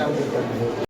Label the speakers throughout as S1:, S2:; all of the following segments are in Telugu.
S1: Gracias.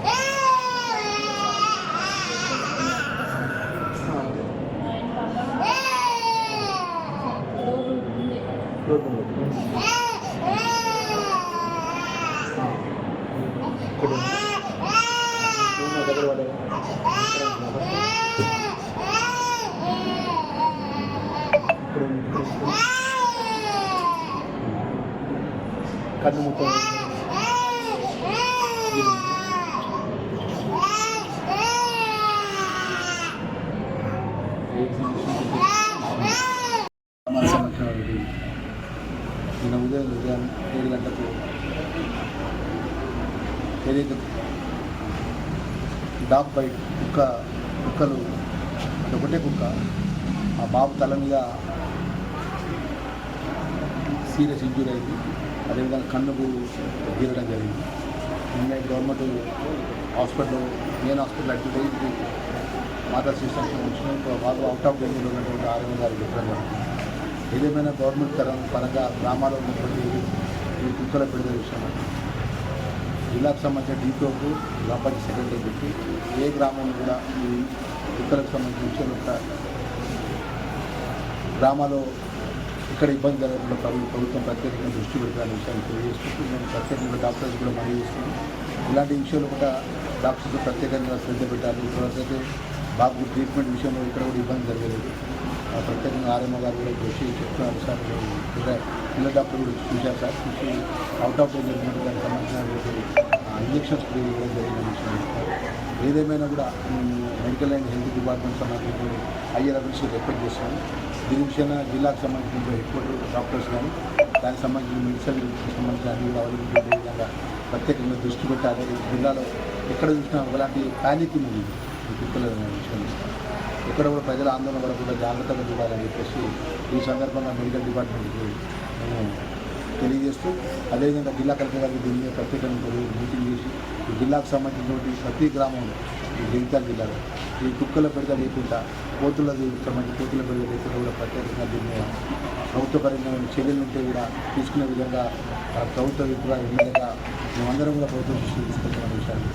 S1: 그러던
S2: 거죠. 그래. 누나 그런 그런 그런 가도 ఉదయం ఏడు గంటలకు. ఏదైతే డాగ్ బైట్ కుక్క కుక్కలు ఒకటే కుక్క ఆ బాబు తల మీద సీరియస్ ఇంజూరీ అయింది. అదేవిధంగా కన్నుకు గీరడం జరిగింది. నిన్న government hospital main hospital admit అయ్యి మాతా సిస్టమ్స్ ఉంచిన బాబు అవుట్ ఆఫ్ డేంజర్ ఉన్నటువంటి ఆరోగ్య గారు చెప్పడం జరిగింది. ఏదేమైనా గవర్నమెంట్ తరం పరంగా గ్రామాల్లో ఉన్నటువంటి ఈ కుక్కల పెడుదల విషయంలో జిల్లాకు సంబంధించిన డీటోకు గ్రామ పంచాయతీ సెక్రటరీ పెట్టి ఏ గ్రామంలో కూడా ఈ కుక్కలకు సంబంధించిన విషయాలు ఒక గ్రామాల్లో ఇక్కడ ఇబ్బంది జరగకుండా ప్రభుత్వం ప్రభుత్వం ప్రత్యేకంగా దృష్టి పెడతానే విషయాన్ని తెలియజేసుకుంటూ నేను ప్రత్యేకంగా డాక్టర్స్ కూడా మనవి చేస్తున్నాను. ఇలాంటి విషయాలు కూడా డాక్టర్స్ ప్రత్యేకంగా శ్రద్ధ పెట్టాలి. ఇప్పటివరకు బాబు ట్రీట్మెంట్ విషయంలో ఇక్కడ కూడా ఇబ్బంది జరగలేదు. ప్రత్యేకంగా ఆర్ఎంఓ గారు కూడా కృషి చెప్తున్నారు సార్. పిల్ల డాక్టర్ కూడా చూశారు సార్. చూసి అవుట్ ఆఫ్ డేంజర్ జరిగినట్టు దానికి సంబంధించినటువంటి ఇంజక్షన్స్ కూడా జరిగిన ఏదేమైనా కూడా మెడికల్ అండ్ హెల్త్ డిపార్ట్మెంట్ సంబంధించిన హయ్యర్ అఫీషియల్ ఎక్స్పెక్ట్ చేస్తాను దీని విషయాన జిల్లాకు సంబంధించిన హెడ్ డాక్టర్స్ కానీ దానికి సంబంధించిన మెడిసిన్ సంబంధించిన అన్ని కూడా అవైలబిలిటీ విధంగా ప్రత్యేకంగా దృష్టి పెట్టాలి. జిల్లాలో ఎక్కడ చూసినా ఒకలాంటి ప్యానిక్ ఉంది. పిల్లలు ఎక్కడ కూడా ప్రజల ఆందోళన పడకుండా జాగ్రత్తగా చూడాలని చెప్పేసి ఈ సందర్భంగా మెడికల్ డిపార్ట్మెంట్కి మేము తెలియజేస్తూ అదేవిధంగా జిల్లా కలెక్టర్ గారికి దీని మీద ప్రత్యేకంగా మీటింగ్ చేసి ఈ జిల్లాకు సంబంధించినటువంటి ప్రతి గ్రామంలో ఈ జగిత్యాల జిల్లాలో ఈ కుక్కల పెడత లేకుండా కోతుల సంబంధించి కోతుల పెడత లేకుండా కూడా ప్రత్యేకంగా దీని మీద ప్రభుత్వపరమైన చర్యలు ఉంటే కూడా తీసుకునే విధంగా ఆ ప్రభుత్వ విధంగా మేమందరం కూడా ప్రభుత్వం దృష్టికి తీసుకెళ్తున్న విషయాన్ని